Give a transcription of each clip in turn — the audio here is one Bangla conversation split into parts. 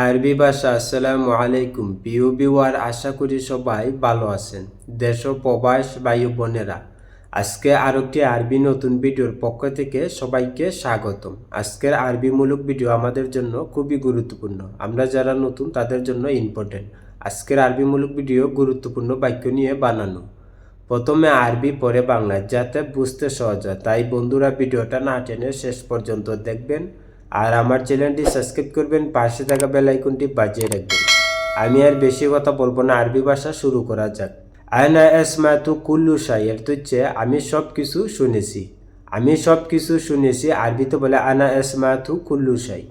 আরবি ভাষা, আসসালামু আলাইকুম। প্রিয় বিওয়ার আশা করি সবাই ভালো আছেন। দেশ প্রবাস বায়ু বোনেরা, আজকে আর একটি আরবি নতুন ভিডিওর পক্ষ থেকে সবাইকে স্বাগতম। আজকের আরবিমূলক ভিডিও আমাদের জন্য খুবই গুরুত্বপূর্ণ। আমরা যারা নতুন, তাদের জন্য ইম্পর্টেন্ট আজকের আরবিমূলক ভিডিও গুরুত্বপূর্ণ বাক্য নিয়ে বানানো। প্রথমে আরবি পরে বাংলা, যাতে বুঝতে সহজ হয়। তাই বন্ধুরা, ভিডিওটা না টেনে শেষ পর্যন্ত দেখবেন। আর আমার চ্যানেলটি সাবস্ক্রাইব করবেন, পাশে থাকা বেল আইকনটি বাজিয়ে রাখবেন। আমি আর বেশি কথা বলব না, আরবি ভাষা শুরু করা যাক। আয়না এসমাতু কুল্লু শাইয়ের তুচ্ছে, আমি সব কিছু শুনেছি। আমি সব কিছু শুনেছি আরবিতে বলে আনা এসমাতু কুল্লু শাই।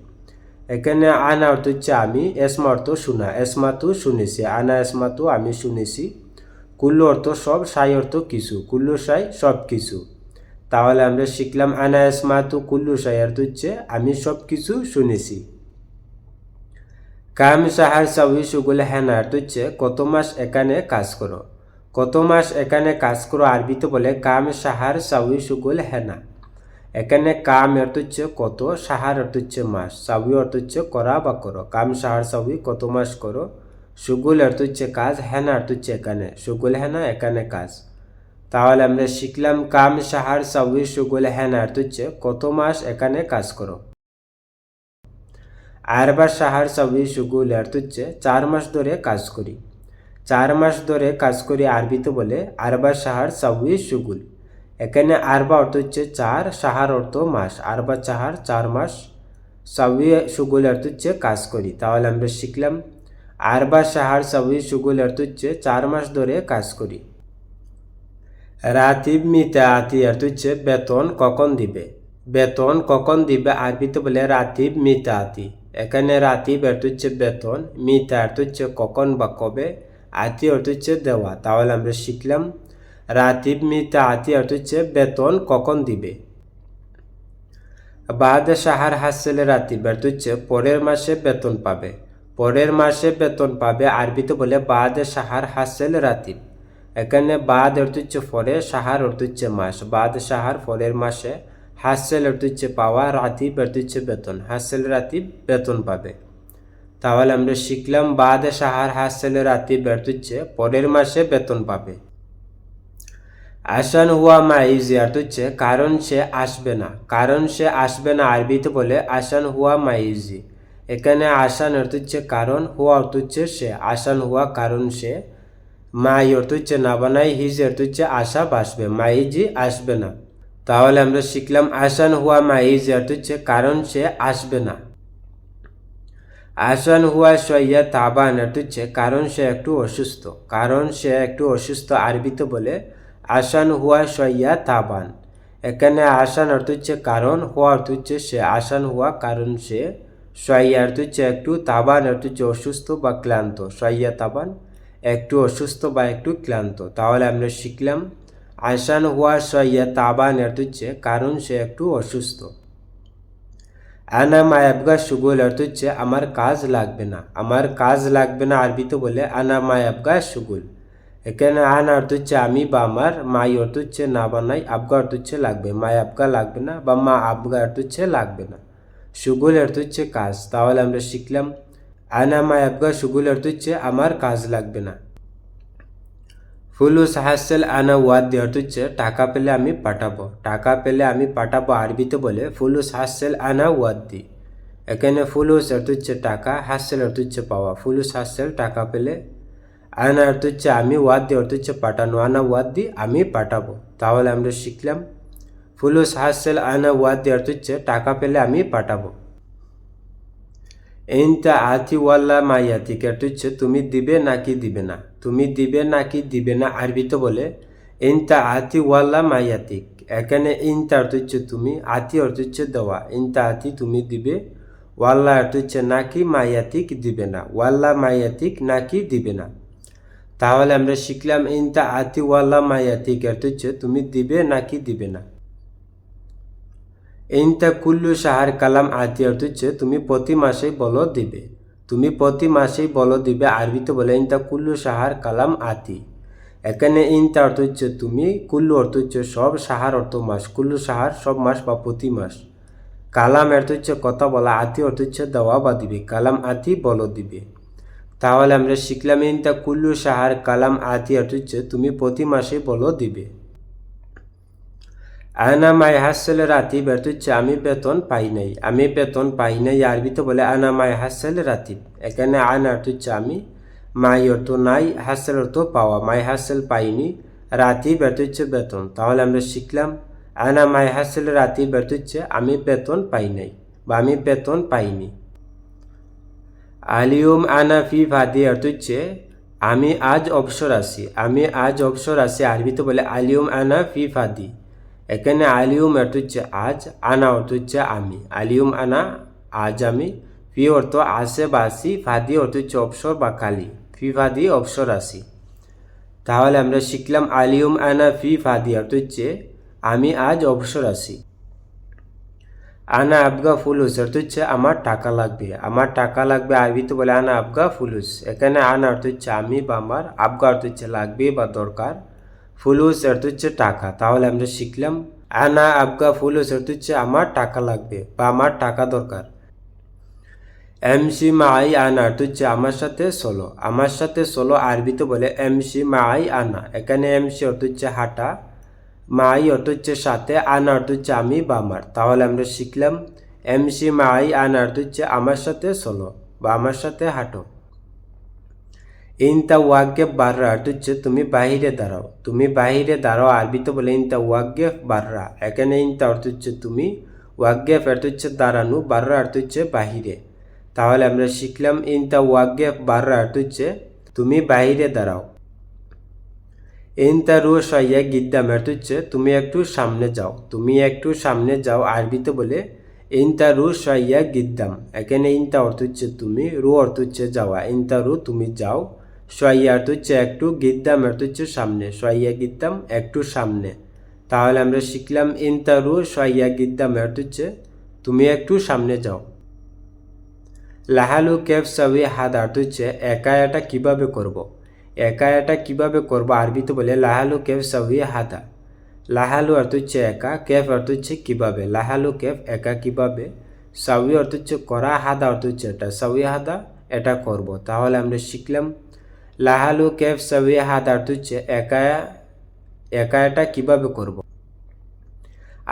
এখানে আনা অর্থ হচ্ছে আমি এসমা অর্থ শোনা এসমাতু শুনেছি আনা এসমাতু আমি শুনেছি। কুল্লু অর্থ সব সাই অর্থ কিছু, কুল্লু সাই সব কিছু তাহলে আমরা শিখলাম আনা এসমাতু কুল্লু সাই অর্থ হচ্ছে আমি সব কিছু শুনেছি। কাম সাহার সাউই সুগুল হ্যানা অর্থ হচ্ছে কত মাস এখানে কাজ করো? কত মাস এখানে কাজ করো আরবিতে বলে কাম সাহার সাউই সুগুল হেনা। এখানে কাম অর্থ হচ্ছে কত সাহার অর্থ হচ্ছে মাস? সাউই অর্থ হচ্ছে করা বা করো? কাম সাহার সাউই কত মাস করো? সুগুল অর্থ হচ্ছে কাজ হেনা অর্থ হচ্ছে এখানে সুগুল হেনা এখানে কাজ। তাহলে আমরা শিখলাম কাম সাহার সাউই সুগুল হেনা অর্থ হচ্ছে কত মাস এখানে কাজ করো? আরবার সাহার সাউই সুগুল অর্থ হচ্ছে চার মাস ধরে কাজ করি। চার মাস ধরে কাজ করি আরবিতে বলে আরবা সাহার সাউই সুগুল এখানে আরবা অর্থ হচ্ছে চার, সাহার অর্থ মাস। আরবা চাহার চার মাস সাউই সুগুল অর্থ হচ্ছে কাজ করি। তাহলে আমরা শিখলাম আরবা সাহার সাউই সুগুল অর্থ হচ্ছে চার মাস ধরে কাজ করি। রাতিব মিতা আতি অর্থ হচ্ছে বেতন কখন দিবে? বেতন কখন দিবে? আরবিতে বলে, রাতিব মিতা আতি। এখানে রাতিব অর্থ হচ্ছে বেতন। মিতা অর্থ হচ্ছে কখন বা কবে? আতি অর্থ হচ্ছে দেওয়া। তাহলে আমরা শিখলাম, রাতিব মিতা আতি অর্থ হচ্ছে বেতন কখন দিবে? বাদ সাহার হাসেলে রাতিব অর্থ হচ্ছে পরের মাসে বেতন পাবে। পরের মাসে বেতন পাবে। আরবিতে বলে, বাদ সাহার হাসেল রাতিব। এখানে বাদ অর্থ হচ্ছে সাহার অর্থ হচ্ছে মাস। বাদ, সাহার পরের মাসে। হাসেল অর্থ হচ্ছে পাওয়া, রাতিব অর্থ হচ্ছে বেতন। হাসেল, রাতিব, বেতন পাবে। তাহলে আমরা শিখলাম বাদ, সাহার, হাসেল, রাতিব অর্থ হচ্ছে পরের মাসে বেতন পাবে। আসান হুয়া মাইজি অর্থ হচ্ছে কারণ সে আসবে না। কারণ সে আসবে না আরবিতে বলে আসান হুয়া মাইজি। এখানে আসান অর্থ হচ্ছে কারণ, হুয়া অর্থ হচ্ছে সে। আসান হুয়া কারণ সে। মাই অর্থ হচ্ছে না বানাই হিজ অর্থ হচ্ছে আশা বাসবে, মাইজি আসবে না। তাহলে আমরা শিখলাম, আসান হুয়া মাইজি অর্থ হচ্ছে কারণ সে আসবে না। আসান হুয়া সইয়া তাবান হচ্ছে কারণ সে একটু অসুস্থ। কারণ সে একটু অসুস্থ আরবিতে বলে, আসান হুয়া সইয়া তাবান। এখানে আসান অর্থ হচ্ছে কারণ, হুয়া অর্থ হচ্ছে সে, আসান হুয়া কারণ সে। সইয়া অর্থ হচ্ছে একটু তাবান অর্থ হচ্ছে অসুস্থ বা ক্লান্ত। সইয়া তাবান। একটু অসুস্থ বা একটু ক্লান্ত। তাহলে আমরা শিখলাম, আসান হুয়া সইয়া তাবান অর্থ হচ্ছে কারণ সে একটু অসুস্থ। আনা মায়াবগা সুগুল অর্থ হচ্ছে আমার কাজ লাগবে না। আমার কাজ লাগবে না আরবিতে বলে আনা মায়াবগা সুগুল। এখানে আন অর্থ হচ্ছে আমি বা আমার মাই অর্থ হচ্ছে না বানাই আবগা অর্থ হচ্ছে লাগবে। মাই আবগা লাগবে না বা মা আবগা অর্থ হচ্ছে লাগবে না। সুগুল অর্থ হচ্ছে কাজ। তাহলে আমরা শিখলাম আনা মাই আবগা সুগুল অর্থ হচ্ছে আমার কাজ লাগবে না ফুলুস হাসেল আনা ওয়াদ্দি অর্থ হচ্ছে টাকা পেলে আমি পাঠাবো টাকা পেলে আমি পাঠাবো আরবিতে বলে ফুলুস হাসেল আনা ওয়াদ্দি এখানে ফুলুস অর্থ হচ্ছে টাকা হাসেল অর্থ হচ্ছে পাওয়া ফুলুস হাসেল টাকা পেলে আনা অর্থ হচ্ছে আমি ওয়াদ্দি অর্থ হচ্ছে পাঠানো আনা ওয়াদ্দি আমি পাঠাবো তাহলে আমরা শিখলাম ফুলুস হাসেল আনা ওয়াদ্দি অর্থ হচ্ছে টাকা পেলে আমি পাঠাবো এইনটা আতি ওয়াল্লা মাইয়াতিক অর্থ হচ্ছে তুমি দিবে নাকি দিবে না তুমি দিবে নাকি দিবে না আরবিতে বলে ইনতা আতি ওয়াল্লা এখানে ইনতা অর্থ হচ্ছে তুমি আতি অর্থ হচ্ছে দেওয়া ইনতা আতি তুমি দিবে ওয়াল্লা অর্থ হচ্ছে নাকি মাইয়াতিক দিবে না ওয়াল্লা মাইয়াতিক নাকি দিবে না তাহলে আমরা শিখলাম ইনতা আতি ওয়াল্লা মাইয়াতিক অর্থ হচ্ছে তুমি দিবে নাকি দিবে না ইনতা কুল্লু সাহার কালাম আতি অর্থ হচ্ছে তুমি প্রতি মাসেই বলো দিবে। তুমি প্রতি মাসেই বলো দিবে আরবিতে বলে ইনতা কুল্লু সাহার কালাম আতি এখানে ইনতা অর্থ হচ্ছে তুমি, কুল্লু অর্থ হচ্ছে সব সাহার অর্থ মাস, কুল্লু সাহার সব মাস বা প্রতি মাস। কালাম অর্থ হচ্ছে কথা বলা আতি অর্থ হচ্ছে দেওয়া বা দিবে, কালাম আতি বলো দিবে। তাহলে আমরা শিখলাম ইনতা কুল্লু সাহার কালাম আতি অর্থ হচ্ছে তুমি প্রতি মাসে বলো দিবে। আনা মাই হাসেল রাতি অর্থ হচ্ছে আমি বেতন পাই নাই। আমি বেতন পাই নাই আরবিতে বলে আনা মাই হাসেল রাতি। এখানে আনা হচ্ছে আমি মাই অর্থ নাই হাসেল অর্থ পাওয়া। মাই হাসেল পাইনি, রাতি অর্থ হচ্ছে বেতন। তাহলে আমরা শিখলাম, আনা মাই হাসেল রাতি অর্থ হচ্ছে আমি বেতন পাই নাই, বা আমি বেতন পাইনি। আলিউম আনা ফি ভাদি অর্থ হচ্ছে আমি আজ অবসর আছি, আমি আজ অবসর আছি আরবিতে বলে আলিউম আনা ফি ফাদি। এখানে আলিউম অর্থ হচ্ছে আজ, আনা অর্থ হচ্ছে আমি। আলিউম আনা, আজ আমি। ফি অর্থ আসে বা আসি, ফাদি অর্থ হচ্ছে অবসর বা কালি ফি, ফাদি, অবসর, আসি। তাহলে আমরা শিখলাম আলিউম আনা, ফি, ফাদি অর্থ হচ্ছে আমি, আজ, অবসর আছি আনা আবগা ফুলুস অর্থ হচ্ছে আমার টাকা লাগবে। আমার টাকা লাগবে আরবিতে বলে আনা আবগা ফুলুস। এখানে আনা অর্থ হচ্ছে আমি বা আমার, আবগা অর্থ হচ্ছে লাগবে বা দরকার। ফুলুস অর্থ হচ্ছে টাকা। তাহলে আমরা শিখলাম, আনা আবগা ফুলুস অর্থ হচ্ছে আমার টাকা লাগবে বা আমার টাকা দরকার। এমসি মাই আনা অর্থ হচ্ছে আমার সাথে চলো আমার সাথে চলো আরবিতে বলে এমসি মাই আনা। এখানে এমসি অর্থ হচ্ছে হাঁটা, মাই অর্থ হচ্ছে সাথে, আনা অর্থ হচ্ছে আমি বা আমার। তাহলে আমরা শিখলাম, এমসি মাই আনা অর্থ হচ্ছে আমার সাথে চলো বা আমার সাথে হাঁটো। ইনতা ওয়াগ্যে বাররা অর্থ হচ্ছে তুমি বাহিরে দাঁড়াও তুমি বাহিরে দাঁড়াও আরবিতে বলে ইনতা ওয়াগ্যে বাররা এখানে ইনতা অর্থ হচ্ছে তুমি ওয়াগ্যে অর্থ হচ্ছে দাঁড়ানো বাররা অর্থ হচ্ছে বাহিরে তাহলে আমরা শিখলাম ইনতা ওয়াগ্যে বাররা অর্থ হচ্ছে তুমি বাহিরে দাঁড়াও ইনতা রু সইয়া গিদ্দাম অর্থ হচ্ছে তুমি একটু সামনে যাও তুমি একটু সামনে যাও আরবিতে বলে ইনতা রু সইয়া গিদ্দাম এখানে ইনতা অর্থ হচ্ছে তুমি রু অর্থ হচ্ছে যাওয়া ইনতা রু তুমি যাও সইয়া অর্থ হচ্ছে একটু গিদ্দাম অর্থ হচ্ছে সামনে, সোয়াইয়া গিদ্দাম একটু সামনে। তাহলে আমরা শিখলাম ইনতা রু সইয়া গিদ্দাম অর্থ হচ্ছে তুমি একটু সামনে যাও। লাহালু কেফ সাউই হাত অর্থ হচ্ছে একা এটা কীভাবে করব? একা এটা কীভাবে করব? আরবিতে বলে লাহালু কেফ সাউই হাদা। লাহালু অর্থ হচ্ছে একা, কেফ অর্থ হচ্ছে কীভাবে? লাহালু কেফ একা কীভাবে? সাউই অর্থ হচ্ছে করা, হাদা অর্থ হচ্ছে এটা সাউই হাদা এটা করব। তাহলে আমরা শিখলাম লাহালু কেফ সাউই হাদা হচ্ছে একা একা এটা কীভাবে করব?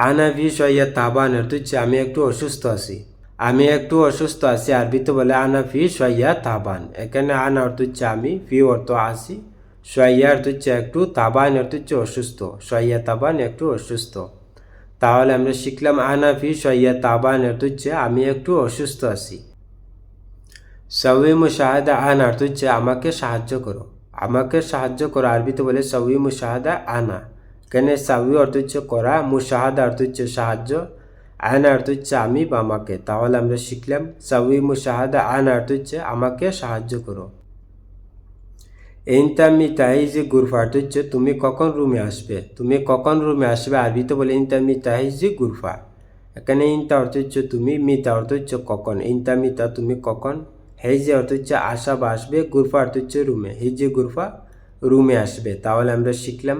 আনা ভি সইয়া তাবান অর্থ হচ্ছে আমি একটু অসুস্থ আছি। আমি একটু অসুস্থ আছি আরবিতে বলে আনা ফি সইয়া তাবান। এখানে আনা অর্থ হচ্ছে আমি ফি অর্থ আসি সইয়া অর্থ হচ্ছে একটু, তাবান অর্থ হচ্ছে অসুস্থ। সইয়া তাবান একটু অসুস্থ। তাহলে আমরা শিখলাম আনা ফি সইয়া তাবান অর্থ হচ্ছে আমি একটু অসুস্থ আছি। সউই মুশাহাদা আন, অর্থ হচ্ছে আমাকে সাহায্য করো। আমাকে সাহায্য করো, আরবিতে বলে সউই মুশাহাদা আনা। এখানে সাউই অর্থ হচ্ছে করা, মুশাহাদা অর্থ হচ্ছে সাহায্য, আন অর্থ হচ্ছে আমি বা আমাকে। তাহলে আমরা শিখলাম সাউই মুশাহাদা আন অর্থ হচ্ছে আমাকে সাহায্য করো। ইনতামি তাহিজি গুরফা, অর্থ হচ্ছে তুমি কখন রুমে আসবে? তুমি কখন রুমে আসবে? আরবিতে বলে ইনতামি তাহিজি গুরফা। এখানে ইনতা অর্থ হচ্ছে তুমি, মিতা অর্থ হচ্ছে কখন? ইনতা মিতা তুমি কখন? হেজে অর্থ হচ্ছে আসা বা আসবে গুরফা অর্থ হচ্ছে রুমে। হেজে গুরফা রুমে আসবে, তাহলে আমরা শিখলাম।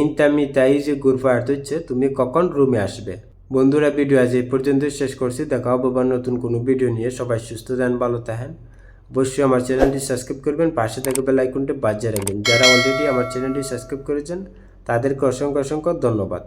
ইনতা তাই যে গুরফা অর্থ হচ্ছে তুমি কখন রুমে আসবে? বন্ধুরা ভিডিও আজ এই পর্যন্ত শেষ করছি। দেখা হবে আবার নতুন কোনো ভিডিও নিয়ে। সবাই সুস্থ থাকেন, ভালো থাকেন। অবশ্যই আমার চ্যানেলটি সাবস্ক্রাইব করবেন, পাশে থাকা বেল আইকনটি বাজিয়ে রাখবেন। যারা অলরেডি আমার চ্যানেলটি সাবস্ক্রাইব করেছেন, তাদেরকে অসংখ্য অসংখ্য ধন্যবাদ।